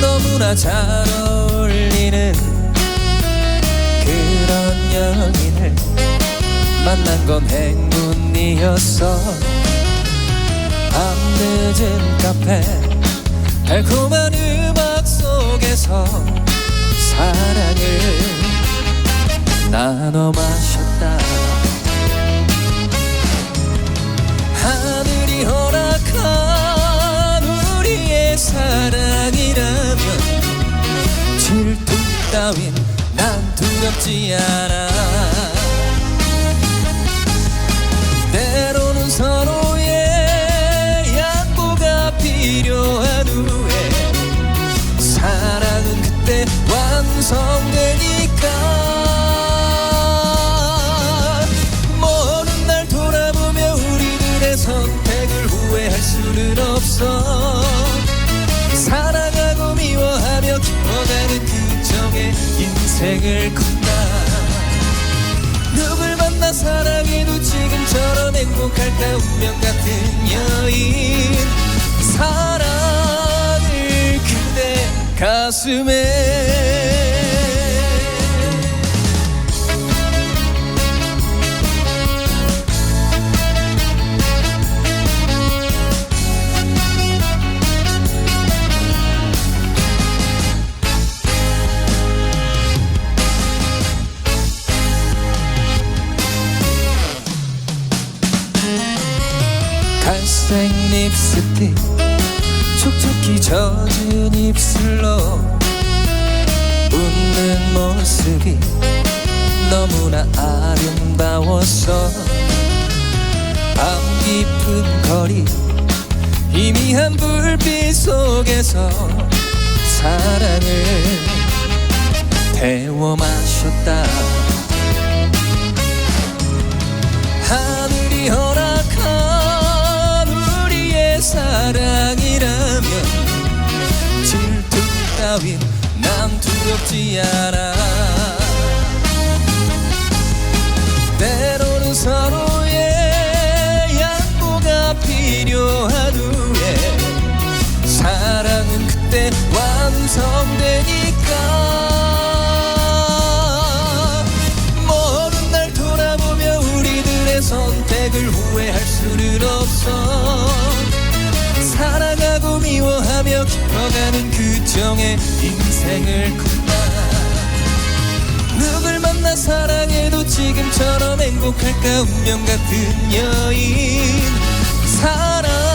너무나 잘 어울리는 그런 연인을 만난 건 행운이었어 밤늦은 카페 달콤한 음악 속에서 사랑을 나눠 마셨다 따윈 난 두렵지 않아. 때로는 서로의 양보가 필요한 후에 사랑은 그때 완성되니까. 먼 날 돌아보며 우리들의 선택을 후회할 수는 없어 인생을 건다 누굴 만나 사랑해도 지금처럼 행복할까 운명 같은 여인. 사랑을 그대 가슴에 갈색 립스틱 촉촉히 젖은 입술로 웃는 모습이 너무나 아름다웠어 밤 깊은 거리 희미한 불빛 속에서 사랑을 태워 마셨다 난 두렵지 않아. 때로는 서로의 양보가 필요한 후에 사랑은 그때 완성되니까. 먼 날 돌아보며 우리들의 선택을 후회할 수는 없어 미워하며 깊어가는 그 정의 인생을 건다. 누굴 만나 사랑해도 지금처럼 행복할까 운명 같은 여인. 사랑